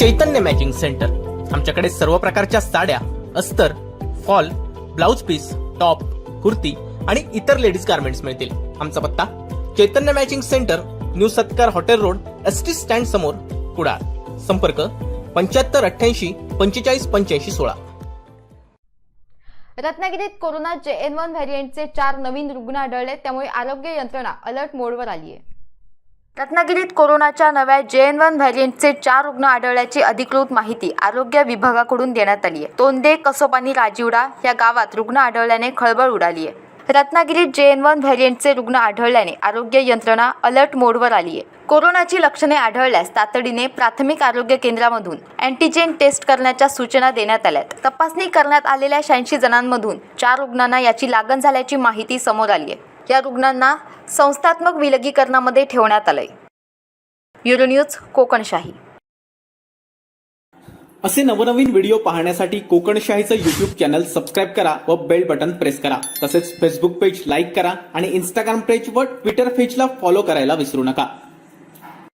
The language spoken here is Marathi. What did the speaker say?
चैतन्य मॅचिंग सेंटर आमच्याकडे सर्व प्रकारच्या साड्या अस्तर fall blouse piece top kurti आणि इतर लेडीज गार्मेंट्स मिळतील. आमचा पत्ता Chaitanya matching centre new Satkar hotel road S T stand समोर कुडाळ. संपर्क पंच्याहत्तर अठ्ठ्याऐंशी पंचेचाळीस पंच्याऐंशी सोळा. रत्नागिरीत कोरोना जे एन वन व्हेरियंटचे चार नवीन रुग्ण आढळले त्यामुळे आरोग्य यंत्रणा अलर्ट मोडवर आली आहे रत्नागिरीत कोरोनाच्या नव्या जे एन वन व्हॅरियंटचे चार रुग्ण आढळल्याची अधिकृत माहिती आरोग्य विभागाकडून देण्यात आली आहे. तोंदे आणि राजिवडा या गावात रुग्ण आढळल्याने खळबळ उडाली आहे. रत्नागिरीत जे एन वन व्हॅरियंटचे रुग्ण आढळल्याने आरोग्य यंत्रणा अलर्ट मोडवर आली आहे. कोरोनाची लक्षणे आढळल्यास तातडीने प्राथमिक आरोग्य केंद्रामधून अँटीजेन टेस्ट करण्याच्या सूचना देण्यात आल्यात तपासणी करण्यात आलेल्या शहाऐंशी जणांमधून चार रुग्णांना याची लागण झाल्याची माहिती समोर आली आहे. या रुग्णांना संस्थात्मक विलगीकरणामध्ये ठेवण्यात आलंय. Euro news Kokanshahi. असे नवनवीन व्हिडिओ पाहण्यासाठी कोकणशाहीचं युट्यूब चॅनल सबस्क्राईब करा व बेल बटन प्रेस करा. तसेच फेसबुक पेज लाईक करा आणि इंस्टाग्राम पेज व ट्विटर पेजला फॉलो करायला विसरू नका.